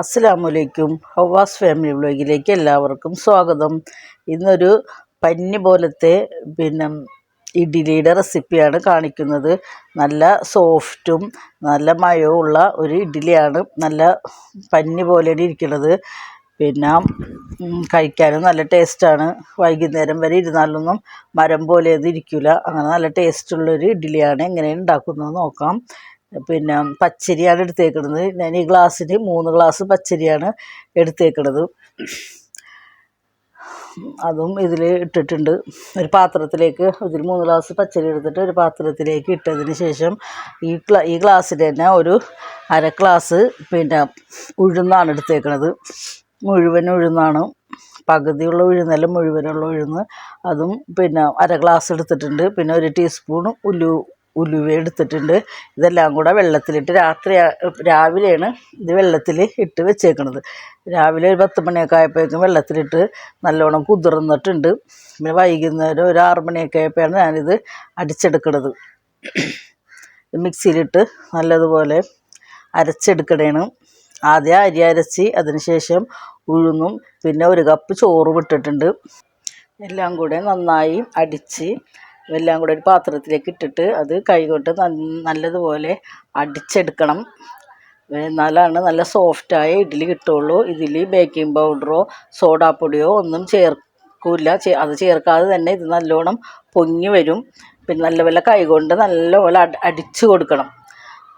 അസ്സലാമലൈക്കും. ഹവാസ് ഫാമിലി വ്ലോഗിലേക്ക് എല്ലാവർക്കും സ്വാഗതം. ഇന്നൊരു പഞ്ഞി പോലത്തെ പിന്നെ ഇഡ്ഡലിയുടെ റെസിപ്പിയാണ് കാണിക്കുന്നത്. നല്ല സോഫ്റ്റും നല്ല മയവും ഉള്ള ഒരു ഇഡ്ഡലിയാണ് നല്ല പഞ്ഞി പോലെ ഇരിക്കുന്നത്. പിന്നെ കഴിക്കാനും നല്ല ടേസ്റ്റാണ്. വൈകുന്നേരം വരെ ഇരുന്നാലൊന്നും മരം പോലെ ഇരിക്കില്ല അങ്ങനെ നല്ല ടേസ്റ്റുള്ളൊരു ഇഡ്ഡലിയാണ് എങ്ങനെയാണ് ഉണ്ടാക്കുന്നത് നോക്കാം. പിന്നെ പച്ചരിയാണ് എടുത്തേക്കുന്നത് ഞാൻ ഈ ഗ്ലാസ്സിന് മൂന്ന് ഗ്ലാസ് പച്ചരിയാണ് എടുത്തേക്കുന്നത് അതും ഇതിൽ ഇട്ടിട്ടുണ്ട്. ഒരു പാത്രത്തിലേക്ക് ഇതിൽ മൂന്ന് ഗ്ലാസ് പച്ചരി എടുത്തിട്ട് ഒരു പാത്രത്തിലേക്ക് ഇട്ടതിന് ശേഷം ഈ ഗ്ലാ ഈ ഗ്ലാസ്സിൽ തന്നെ ഒരു അര ഗ്ലാസ് പിന്നെ ഉഴുന്നാണ് എടുത്തേക്കണത്. മുഴുവൻ ഉഴുന്നാണ്. പകുതിയുള്ള ഉഴുന്നല്ല മുഴുവനുള്ള ഉഴുന്ന്. അതും പിന്നെ അര ഗ്ലാസ് എടുത്തിട്ടുണ്ട്. പിന്നെ ഒരു ടീസ്പൂൺ ഉലു ഉലുവ എടുത്തിട്ടുണ്ട്. ഇതെല്ലാം കൂടെ വെള്ളത്തിലിട്ട് രാത്രി രാവിലെയാണ് ഇത് വെള്ളത്തിൽ ഇട്ട് വെച്ചേക്കണത്. രാവിലെ ഒരു പത്ത് മണിയൊക്കെ ആയപ്പോഴേക്കും വെള്ളത്തിലിട്ട് നല്ലോണം കുതിർന്നിട്ടുണ്ട്. പിന്നെ വൈകുന്നേരം ഒരു ആറ് മണിയൊക്കെ ആയപ്പോഴാണ് ഞാനിത് അടിച്ചെടുക്കണത്. മിക്സിയിലിട്ട് നല്ലതുപോലെ അരച്ചെടുക്കണേണ്. ആദ്യം അരി അരച്ച് അതിന് ശേഷം ഉഴുന്നും പിന്നെ ഒരു കപ്പ് ചോറും ഇട്ടിട്ടുണ്ട്. എല്ലാം കൂടെ നന്നായി അടിച്ച് എല്ലാം കൂടെ ഒരു പാത്രത്തിലേക്ക് ഇട്ടിട്ട് അത് കൈകൊണ്ട് നല്ലതുപോലെ അടിച്ചെടുക്കണം. എന്നാലാണ് നല്ല സോഫ്റ്റായ ഇഡ്ഡലി കിട്ടുള്ളൂ ഇതിൽ ബേക്കിംഗ് പൗഡറോ സോഡാപ്പൊടിയോ ഒന്നും ചേർക്കില്ല അത് ചേർക്കാതെ തന്നെ ഇത് നല്ലോണം പൊങ്ങി വരും. പിന്നെ നല്ല പോലെ കൈകൊണ്ട് നല്ലപോലെ അടിച്ച് കൊടുക്കണം.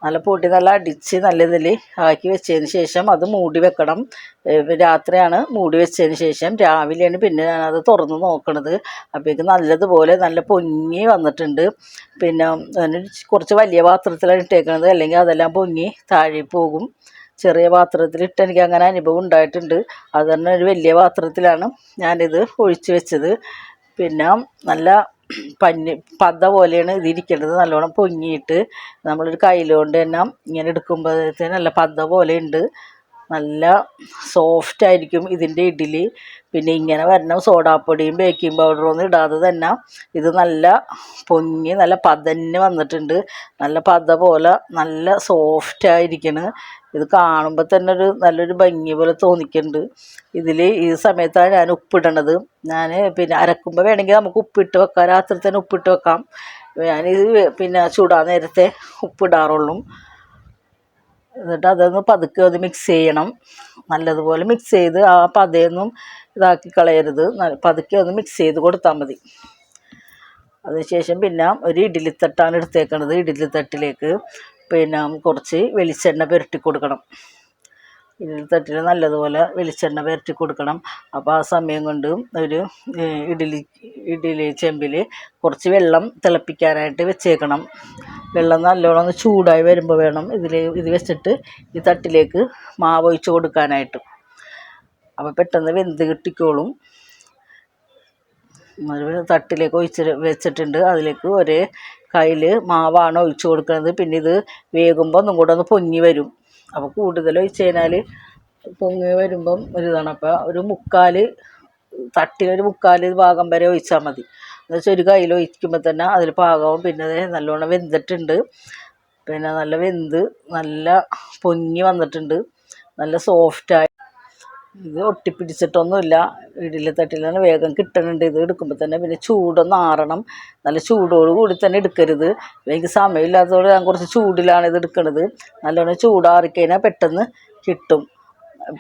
നല്ല പൊടി നല്ല അടിച്ച് നല്ല ഇതിൽ ആക്കി വെച്ചതിന് ശേഷം അത് മൂടി വെക്കണം. രാത്രിയാണ് മൂടി വെച്ചതിന് ശേഷം. രാവിലെയാണ് പിന്നെ അത് തുറന്ന് നോക്കണത്. അപ്പോഴേക്ക് നല്ലതുപോലെ നല്ല പൊങ്ങി വന്നിട്ടുണ്ട്. പിന്നെ കുറച്ച് വലിയ പാത്രത്തിലാണ് ഇട്ടേക്കുന്നത് അല്ലെങ്കിൽ അതെല്ലാം പൊങ്ങി താഴെ പോകും. ചെറിയ പാത്രത്തിലിട്ട് എനിക്ക് അങ്ങനെ അനുഭവം ഉണ്ടായിട്ടുണ്ട്. അത് തന്നെ ഒരു വലിയ പാത്രത്തിലാണ് ഞാനിത് ഒഴിച്ചു വെച്ചത്. പിന്നെ നല്ല പഞ്ഞി പത പോലെയാണ് ഇതിരിക്കേണ്ടത് നല്ലോണം പൊങ്ങിയിട്ട് നമ്മളൊരു കയ്യിലുകൊണ്ട് തന്നെ ഇങ്ങനെ എടുക്കുമ്പോഴത്തേന് നല്ല പത പോലെ ഉണ്ട് നല്ല സോഫ്റ്റ് ആയിരിക്കും ഇതിന്റെ ഇഡ്ഡലി. പിന്നെ ഇങ്ങനെ വരണം സോഡാപ്പൊടിയും ബേക്കിംഗ് പൗഡറും ഒന്നും ഇടാതെ തന്നെ ഇത് നല്ല പൊങ്ങി നല്ല പതഞ്ഞ് വന്നിട്ടുണ്ട്. നല്ല പത പോലെ നല്ല സോഫ്റ്റ് ആയിരിക്കണ്. ഇത് കാണുമ്പോൾ തന്നെ ഒരു നല്ലൊരു ഭംഗി പോലെ തോന്നിക്കുന്നുണ്ട് ഇതിൽ ഈ സമയത്താണ് ഞാൻ ഉപ്പിടണത്. ഞാൻ പിന്നെ അരക്കുമ്പോൾ വേണമെങ്കിൽ നമുക്ക് ഉപ്പിട്ട് വെക്കാം. രാത്രി തന്നെ ഉപ്പിട്ട് വെക്കാം. ഞാനിത് പിന്നെ ചൂടാൻ നേരത്തെ ഉപ്പിടാറുള്ളൂ. എന്നിട്ട് അതൊന്ന് പതുക്കെ അത് മിക്സ് ചെയ്യണം. നല്ലതുപോലെ മിക്സ് ചെയ്ത് ആ പതയൊന്നും ഇതാക്കി കളയരുത്. പതുക്കെ ഒന്ന് മിക്സ് ചെയ്ത് കൊടുത്താൽ മതി. അതിനുശേഷം പിന്നെ ഒരു ഇഡ്ഡലിത്തട്ടാണ് എടുത്തേക്കണത്. ഇഡ്ഡലിത്തട്ടിലേക്ക് പിന്നെ കുറച്ച് വെളിച്ചെണ്ണ പുരട്ടി കൊടുക്കണം. ഇഡ്ഡലിത്തട്ടിൽ നല്ലതുപോലെ വെളിച്ചെണ്ണ പുരട്ടി കൊടുക്കണം. അപ്പോൾ ആ സമയം കൊണ്ട് ഒരു ഇഡ്ഡലി ഇഡ്ഡലി ചെമ്പിൽ കുറച്ച് വെള്ളം തിളപ്പിക്കാനായിട്ട് വെച്ചേക്കണം. വെള്ളം നല്ലോണം ഒന്ന് ചൂടായി വരുമ്പോൾ വേണം ഇതിൽ ഇത് വെച്ചിട്ട് ഈ തട്ടിലേക്ക് മാവ് ഒഴിച്ച് കൊടുക്കാനായിട്ട്. അപ്പോൾ പെട്ടെന്ന് വെന്ത് കിട്ടിക്കോളും. തട്ടിലേക്ക് ഒഴിച്ച് വെച്ചിട്ടുണ്ട്. അതിലേക്ക് ഒരേ കയ്യിൽ മാവാണ് ഒഴിച്ച് കൊടുക്കുന്നത്. പിന്നെ ഇത് വേകുമ്പോൾ ഒന്നും കൂടെ ഒന്ന് പൊങ്ങി വരും. അപ്പോൾ കൂടുതൽ ഒഴിച്ച് കഴിഞ്ഞാൽ പൊങ്ങി വരുമ്പം ഒരു ഇതാണ് അപ്പോൾ ഒരു മുക്കാൽ തട്ടിലൊരു മുക്കാൽ ഭാഗം വരെ ഒഴിച്ചാൽ മതി. എന്ന് വെച്ചാൽ ഒരു കയ്യിൽ ഒഴിക്കുമ്പോൾ തന്നെ അതിൽ പാകവും പിന്നെ അത് നല്ലോണം വെന്തിട്ടുണ്ട്. പിന്നെ നല്ല വെന്ത് നല്ല പൊങ്ങി വന്നിട്ടുണ്ട്. നല്ല സോഫ്റ്റായി ഇത് ഒട്ടിപ്പിടിച്ചിട്ടൊന്നുമില്ല. ഇഡ്ഡലി തട്ടിലാണ് വേഗം കിട്ടുന്നുണ്ട് ഇത് എടുക്കുമ്പോൾ തന്നെ പിന്നെ ചൂടൊന്ന് ആറണം. നല്ല ചൂടോട് കൂടി തന്നെ എടുക്കരുത്. എനിക്ക് സമയമില്ലാത്തതോടെ ഞാൻ കുറച്ച് ചൂടിലാണ് ഇത് എടുക്കുന്നത് നല്ലോണം ചൂടാറിക്കഴിഞ്ഞാൽ പെട്ടെന്ന് കിട്ടും.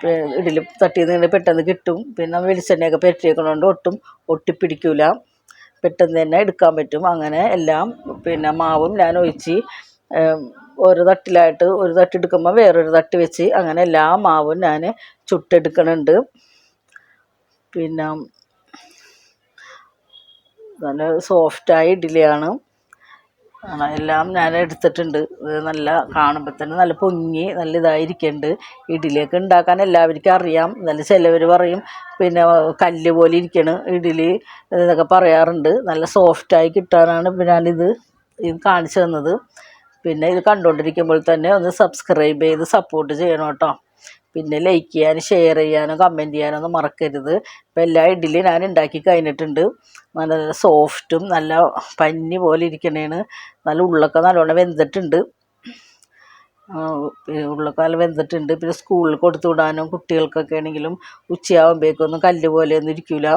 പി- തട്ടിൽ നിന്ന് പെട്ടെന്ന് കിട്ടും. പിന്നെ വെളിച്ചെണ്ണയൊക്കെ പെരട്ടിയേക്കണോണ്ട് ഒട്ടും ഒട്ടിപ്പിടിക്കില്ല പെട്ടെന്ന് തന്നെ എടുക്കാൻ പറ്റും. അങ്ങനെ എല്ലാം പിന്നെ മാവും ഞാൻ ഒഴിച്ച് ഒരു തട്ടിലായിട്ട് ഒരു തട്ട് എടുക്കുമ്പോൾ വേറൊരു തട്ട് വെച്ച് അങ്ങനെ എല്ലാ മാവും ഞാൻ ചുട്ടെടുക്കണുണ്ട്. പിന്നെ നല്ല സോഫ്റ്റായ ഇഡ്ഡലിയാണ്. എല്ലാം ഞാൻ എടുത്തിട്ടുണ്ട്. നല്ല കാണുമ്പോൾ തന്നെ നല്ല പൊങ്ങി നല്ല ഇതായിരിക്കുന്നുണ്ട് ഇഡ്ഡലിയൊക്കെ ഉണ്ടാക്കാൻ എല്ലാവർക്കും അറിയാം. നല്ല ചിലവർ പറയും. പിന്നെ കല്ല് പോലെ ഇരിക്കണ് ഇഡ്ഡലി എന്നൊക്കെ പറയാറുണ്ട്. നല്ല സോഫ്റ്റായി കിട്ടാനാണ് ഞാനിത് ഇത് കാണിച്ചു തന്നത്. പിന്നെ ഇത് കണ്ടുകൊണ്ടിരിക്കുമ്പോൾ തന്നെ ഒന്ന് സബ്സ്ക്രൈബ് ചെയ്ത് സപ്പോർട്ട് ചെയ്യണം കേട്ടോ. പിന്നെ ലൈക്ക് ചെയ്യാനും ഷെയർ ചെയ്യാനും കമന്റ് ചെയ്യാനൊന്നും മറക്കരുത്. ഇപ്പം എല്ലാ ഇഡ്ഡലി ഞാൻ ഉണ്ടാക്കി കഴിഞ്ഞിട്ടുണ്ട്. നല്ല നല്ല സോഫ്റ്റും നല്ല പഞ്ഞി പോലെ ഇരിക്കണേണ്. നല്ല ഉള്ളൊക്കെ നല്ലോണം വെന്തിട്ടുണ്ട്. ഉള്ളൊക്കെ വെന്തിട്ടുണ്ട്. പിന്നെ സ്കൂളിൽ കൊടുത്തു വിടാനും കുട്ടികൾക്കൊക്കെ ആണെങ്കിലും ഉച്ചയാകുമ്പോഴേക്കൊന്നും കല്ല് പോലെയൊന്നും ഇരിക്കില്ല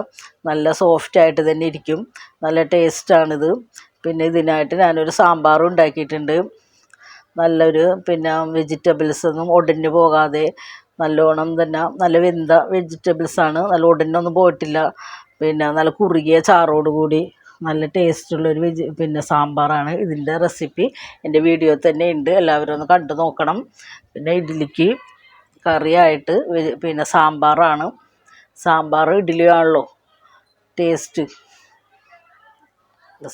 നല്ല സോഫ്റ്റ് ആയിട്ട് തന്നെ ഇരിക്കും. നല്ല ടേസ്റ്റാണിത് പിന്നെ ഇതിനായിട്ട് ഞാനൊരു സാമ്പാറും ഉണ്ടാക്കിയിട്ടുണ്ട് നല്ലൊരു പിന്നെ വെജിറ്റബിൾസ് ഒന്നും ഒടിഞ്ഞു പോകാതെ നല്ലോണം തന്നെ നല്ല വെന്ത വെജിറ്റബിൾസാണ് നല്ല ഒടിഞ്ഞൊന്നും പോയിട്ടില്ല. പിന്നെ നല്ല കുറുകിയ ചാറോട് കൂടി നല്ല ടേസ്റ്റുള്ളൊരു വെജി പിന്നെ സാമ്പാറാണ് ഇതിന്റെ റെസിപ്പി എന്റെ വീഡിയോ തന്നെ ഉണ്ട്. എല്ലാവരും ഒന്ന് കണ്ടു നോക്കണം. പിന്നെ ഇഡ്ഡലിക്ക് കറിയായിട്ട് പിന്നെ സാമ്പാറാണ്. സാമ്പാർ ഇഡ്ഡലിയാണല്ലോ ടേസ്റ്റ്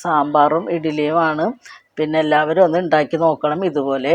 സാമ്പാറും ഇഡ്ഡലിയുമാണ് പിന്നെ എല്ലാവരും ഒന്ന് ഉണ്ടാക്കി നോക്കണം ഇതുപോലെ.